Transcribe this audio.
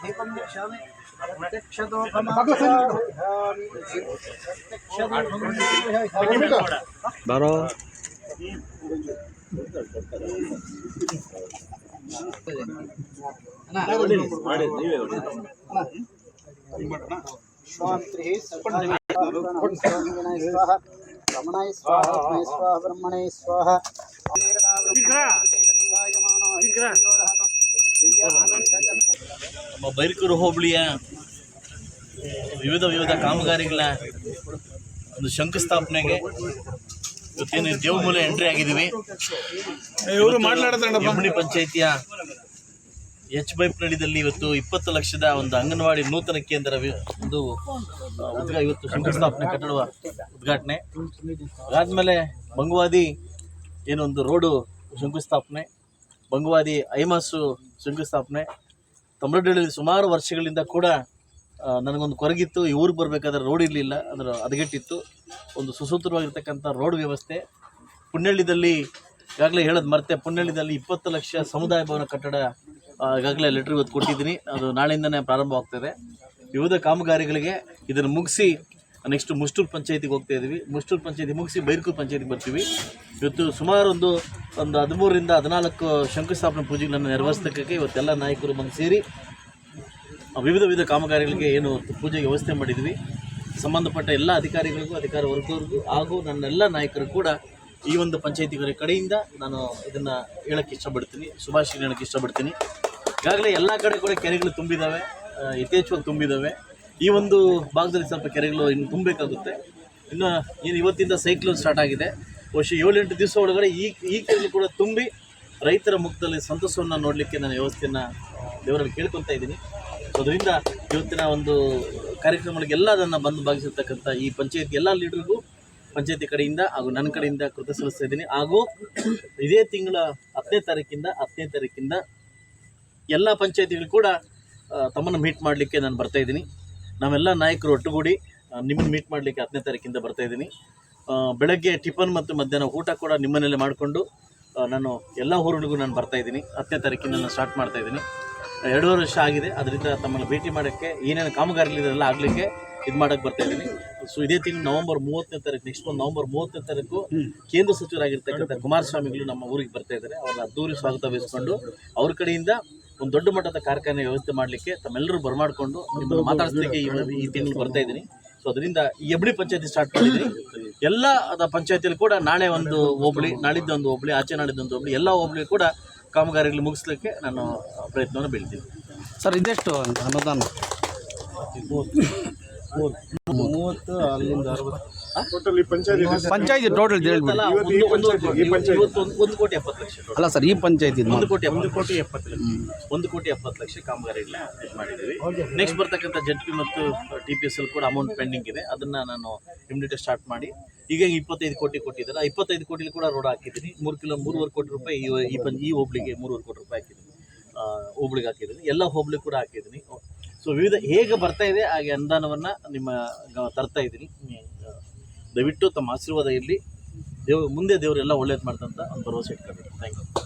प्रत्यक्षामि বারো రమణాయ స్వాహ స్వాహ బ్రహ్మణే స్వాహ దివ్యానంద ನಮ್ಮ ಬೈರ್ಕೂರು ಹೋಬಳಿಯ ವಿವಿಧ ವಿವಿಧ ಕಾಮಗಾರಿಗಳ ಒಂದು ಶಂಕುಸ್ಥಾಪನೆಗೆ ಇವತ್ತೇನು ದೇವಮೂಲೆ ಎಂಟ್ರಿ ಆಗಿದ್ದೀವಿ. ಇವರು ಯಮುನಿ ಪಂಚಾಯಿತಿಯ ಎಚ್ ಬೈಪ್ನಳ್ಳಿದಲ್ಲಿ ಇವತ್ತು ಇಪ್ಪತ್ತು ಲಕ್ಷದ ಒಂದು ಅಂಗನವಾಡಿ ನೂತನ ಕೇಂದ್ರ ಒಂದು ಉದ್ಘಾ ಇವತ್ತು ಶಂಕುಸ್ಥಾಪನೆ ಕಟ್ಟಡ ಉದ್ಘಾಟನೆ. ಅದಾದಮೇಲೆ ಬಂಗವಾದಿ ಏನೊಂದು ರೋಡು ಶಂಕುಸ್ಥಾಪನೆ ಬಂಗವಾದಿ ಐಮಾಸು ಶಂಕುಸ್ಥಾಪನೆ ತಮಿಳುನಾಡಲ್ಲಿ ಸುಮಾರು ವರ್ಷಗಳಿಂದ ಕೂಡ ನನಗೊಂದು ಕೊರಗಿತ್ತು. ಈ ಊರಿಗೆ ಬರಬೇಕಾದ್ರೆ ರೋಡ್ ಇರಲಿಲ್ಲ. ಅದರ ಹದಗೆಟ್ಟಿತ್ತು. ಒಂದು ಸುಸೂತ್ರವಾಗಿರ್ತಕ್ಕಂಥ ರೋಡ್ ವ್ಯವಸ್ಥೆ. ಪುಣ್ಯಳ್ಳಿದಲ್ಲಿ ಈಗಾಗಲೇ ಹೇಳೋದು ಮರ್ತೆ, ಪುಣ್ಯಳ್ಳಿದಲ್ಲಿ ಇಪ್ಪತ್ತು ಲಕ್ಷ ಸಮುದಾಯ ಭವನ ಕಟ್ಟಡ ಈಗಾಗಲೇ ಲೆಟ್ರ್ ಇವತ್ತು ಕೊಟ್ಟಿದ್ದೀನಿ. ಅದು ನಾಳೆಯಿಂದನೇ ಪ್ರಾರಂಭವಾಗ್ತದೆ. ವಿವಿಧ ಕಾಮಗಾರಿಗಳಿಗೆ ಇದನ್ನು ಮುಗಿಸಿ ನೆಕ್ಸ್ಟ್ ಮುಷ್ಟೂರು ಪಂಚಾಯತಿಗೆ ಹೋಗ್ತಾ ಇದ್ದೀವಿ ಮುಷ್ಟೂರು ಪಂಚಾಯತಿ ಮುಗಿಸಿ ಬೈರ್ಕೂರು ಪಂಚಾಯತಿಗೆ ಬರ್ತೀವಿ. ಇವತ್ತು ಸುಮಾರು ಒಂದು ಒಂದು ಹದಿಮೂರರಿಂದ ಹದಿನಾಲ್ಕು ಶಂಕುಸ್ಥಾಪನೆ ಪೂಜೆಗಳನ್ನು ನೆರವೇರಿಸೋದಕ್ಕೆ ಇವತ್ತೆಲ್ಲ ನಾಯಕರು ಬಂದು ಸೇರಿ ವಿವಿಧ ವಿವಿಧ ಕಾಮಗಾರಿಗಳಿಗೆ ಏನು ಪೂಜೆಗೆ ವ್ಯವಸ್ಥೆ ಮಾಡಿದ್ವಿ. ಸಂಬಂಧಪಟ್ಟ ಎಲ್ಲ ಅಧಿಕಾರಿಗಳಿಗೂ, ಅಧಿಕಾರ ವರ್ಗದವ್ರಿಗೂ ಹಾಗೂ ನನ್ನೆಲ್ಲ ನಾಯಕರು ಕೂಡ ಈ ಒಂದು ಪಂಚಾಯತಿಗಳ ಕಡೆಯಿಂದ ನಾನು ಇದನ್ನು ಹೇಳೋಕ್ಕೆ ಇಷ್ಟಪಡ್ತೀನಿ. ಶುಭಾಶಯ ಹೇಳೋಕ್ಕೆ ಇಷ್ಟಪಡ್ತೀನಿ. ಈಗಾಗಲೇ ಎಲ್ಲ ಕಡೆ ಕೂಡ ಕೆರೆಗಳು ತುಂಬಿದ್ದಾವೆ ಯಥೇಚ್ಛವಾಗಿ ತುಂಬಿದ್ದಾವೆ ಈ ಒಂದು ಭಾಗದಲ್ಲಿ ಸ್ವಲ್ಪ ಕೆರೆಗಳು ಇನ್ನು ತುಂಬಬೇಕಾಗುತ್ತೆ. ಇನ್ನು ಏನು ಇವತ್ತಿಂದ ಸೈಕ್ಲೋನ್ ಸ್ಟಾರ್ಟ್ ಆಗಿದೆ. ವರ್ಷ ಏಳೆಂಟು ದಿವಸ ಒಳಗಡೆ ಈ ಈ ಕೆರೆಗಳು ಕೂಡ ತುಂಬಿ ರೈತರ ಮುಖದಲ್ಲಿ ಸಂತಸವನ್ನು ನೋಡಲಿಕ್ಕೆ ನಾನು ವ್ಯವಸ್ಥೆಯನ್ನು ದೇವರಲ್ಲಿ ಕೇಳ್ಕೊತಾ ಇದ್ದೀನಿ. ಅದರಿಂದ ಇವತ್ತಿನ ಒಂದು ಕಾರ್ಯಕ್ರಮಗಳಿಗೆಲ್ಲ ಅದನ್ನು ಬಂದು ಭಾಗಿಸಿರ್ತಕ್ಕಂಥ ಈ ಪಂಚಾಯತ್, ಎಲ್ಲ ಲೀಡರ್ಗೂ ಪಂಚಾಯತಿ ಕಡೆಯಿಂದ ಹಾಗೂ ನನ್ನ ಕಡೆಯಿಂದ ಕೃತ ಸಲ್ಲಿಸ್ತಾ ಇದ್ದೀನಿ. ಹಾಗೂ ಇದೇ ತಿಂಗಳ ಹತ್ತನೇ ತಾರೀಕಿಂದ ಹತ್ತನೇ ತಾರೀಕಿಂದ ಎಲ್ಲ ಪಂಚಾಯತಿಗಳು ಕೂಡ ತಮ್ಮನ್ನು ಮೀಟ್ ಮಾಡಲಿಕ್ಕೆ ನಾನು ಬರ್ತಾ ಇದ್ದೀನಿ. ನಾವೆಲ್ಲ ನಾಯಕರು ಒಟ್ಟುಗೂಡಿ ನಿಮ್ಮನ್ನು ಮೀಟ್ ಮಾಡಲಿಕ್ಕೆ ಹತ್ತನೇ ತಾರೀಕಿಂದ ಬರ್ತಾ ಇದ್ದೀನಿ. ಬೆಳಗ್ಗೆ ಟಿಫನ್ ಮತ್ತು ಮಧ್ಯಾಹ್ನ ಊಟ ಕೂಡ ನಿಮ್ಮನೇಲೆ ಮಾಡಿಕೊಂಡು ನಾನು ಎಲ್ಲ ಊರುಗಳಿಗೂ ನಾನು ಬರ್ತಾ ಇದ್ದೀನಿ. ಹತ್ತನೇ ತಾರೀಕಿಂದ ನಾನು ಸ್ಟಾರ್ಟ್ ಮಾಡ್ತಾ ಇದ್ದೀನಿ. ಎರಡೂವರೆ ವರ್ಷ ಆಗಿದೆ, ಅದರಿಂದ ತಮ್ಮನ್ನು ಭೇಟಿ ಮಾಡೋಕ್ಕೆ ಏನೇನು ಕಾಮಗಾರಿಗಳಿದೆಲ್ಲ ಆಗಲಿಕ್ಕೆ ಇದು ಮಾಡೋಕ್ಕೆ ಬರ್ತಾ ಇದ್ದೀನಿ. ಸೊ ಇದೇ ತಿಂಗಳು ನವೆಂಬರ್ ಮೂವತ್ತನೇ ತಾರೀಕು ನೆಕ್ಸ್ಟ್ ಒಂದು ನವೆಂಬರ್ ಮೂವತ್ತನೇ ತಾರೀಕು ಕೇಂದ್ರ ಸಚಿವರಾಗಿರ್ತಕ್ಕಂಥ ಕುಮಾರಸ್ವಾಮಿಗಳು ನಮ್ಮ ಊರಿಗೆ ಬರ್ತಾ ಇದ್ದಾರೆ. ಅವ್ರನ್ನ ಅದ್ದೂರಿ ಸ್ವಾಗತ ವಹಿಸ್ಕೊಂಡು ಅವ್ರ ಕಡೆಯಿಂದ ಒಂದು ದೊಡ್ಡ ಮಟ್ಟದ ಕಾರ್ಖಾನೆ ವ್ಯವಸ್ಥೆ ಮಾಡಲಿಕ್ಕೆ ತಮ್ಮೆಲ್ಲರೂ ಬರಮಾಡಿಕೊಂಡು ನಿಮ್ಮನ್ನು ಮಾತಾಡಿಸ್ಲಿಕ್ಕೆ ಈ ತಿಂಗಳು ಬರ್ತಾ ಇದ್ದೀನಿ ಸೊ ಅದರಿಂದ ಈ ಎಬ್ಳಿ ಪಂಚಾಯತಿ ಸ್ಟಾರ್ಟ್ ಮಾಡಿದ್ದೀನಿ ಎಲ್ಲ ಅದ ಪಂಚಾಯತಿಯಲ್ಲಿ ಕೂಡ ನಾಳೆ ಒಂದು ಹೋಬಳಿ ನಾಳಿದ್ದು ಒಂದು ಹೋಬಳಿ ಆಚೆ ನಾಳಿದ್ದು ಒಂದು ಹೋಬಳಿ ಎಲ್ಲ ಹೋಬಳಿ ಕೂಡ ಕಾಮಗಾರಿಗಳು ಮುಗಿಸ್ಲಿಕ್ಕೆ ನಾನು ಪ್ರಯತ್ನವನ್ನು ಬೀಳ್ತೀನಿ. ಸರ್ ಇದೆಷ್ಟು ಅನುದಾನ? ಮೂವತ್ತು ಅಲ್ಲಿಂದ ಪಂಚಾಯತಿ ಟೋಟಲ್ ಹೇಳ್ಬಿಡಿ. ಒಂದು- ಕೋಟಿ ಎಪ್ಪತ್ತು ಲಕ್ಷ ಅಲ್ಲ ಸರ್ ಈ ಪಂಚಾಯತಿ ಒಂದು ಕೋಟಿ ಒಂದು ಕೋಟಿ ಎಪ್ಪತ್ತು ಲಕ್ಷ. ಒಂದು ಕೋಟಿ ಎಪ್ಪತ್ತು ಲಕ್ಷ ಕಾಮಗಾರಿಗಳನ್ನ ಮಾಡಿದ್ದೀವಿ. ನೆಕ್ಸ್ಟ್ ಬರ್ತಕ್ಕಂಥ ಜೆಡ್ ಪಿ ಮತ್ತು ಟಿ ಪಿ ಎಸ್ ಅಲ್ಲಿ ಕೂಡ ಅಮೌಂಟ್ ಪೆಂಡಿಂಗ್ ಇದೆ. ಅದನ್ನ ನಾನು ಇಮಿಡಿಯೇಟ್ ಸ್ಟಾರ್ಟ್ ಮಾಡಿ. ಈಗ ಇಪ್ಪತ್ತೈದು ಕೋಟಿ ಕೊಟ್ಟಿದ್ದಾರೆ? ಆ ಇಪ್ಪತ್ತೈದು ಕೋಟಿಲಿ ಕೂಡ ರೋಡ್ ಹಾಕಿದ್ದೀನಿ. ಮೂರು ಕಿಲೋ ಮೂರುವರೆ ಕೋಟಿ ರೂಪಾಯಿ ಈ- ಈ ಹೋಬ್ಳಿಗೆ ಮೂರುವರೆ ಕೋಟಿ ರೂಪಾಯಿ ಹಾಕಿದ್ದೀನಿ. ಹೋಬ್ಳಿಗೆ ಹಾಕಿದ್ದೀನಿ. ಎಲ್ಲ ಹೋಬ್ಳಿಗೆ ಕೂಡ ಹಾಕಿದ್ದೀನಿ. ಸೊ ವಿವಿಧ ಹೇಗೆ ಬರ್ತಾ ಇದೆ, ಹಾಗೆ ಅನುದಾನವನ್ನು ನಿಮ್ಮ ತರ್ತಾ ಇದ್ದೀನಿ. ದಯವಿಟ್ಟು ತಮ್ಮ ಆಶೀರ್ವಾದ ಇರಲಿ. ದೇವ್ ಮುಂದೆ ದೇವರೆಲ್ಲ ಒಳ್ಳೇದು ಮಾಡ್ತಂತ ಒಂದು ಭರವಸೆ ಇಟ್ಕೊಂಡಿದ್ದೀನಿ ಥ್ಯಾಂಕ್ ಯು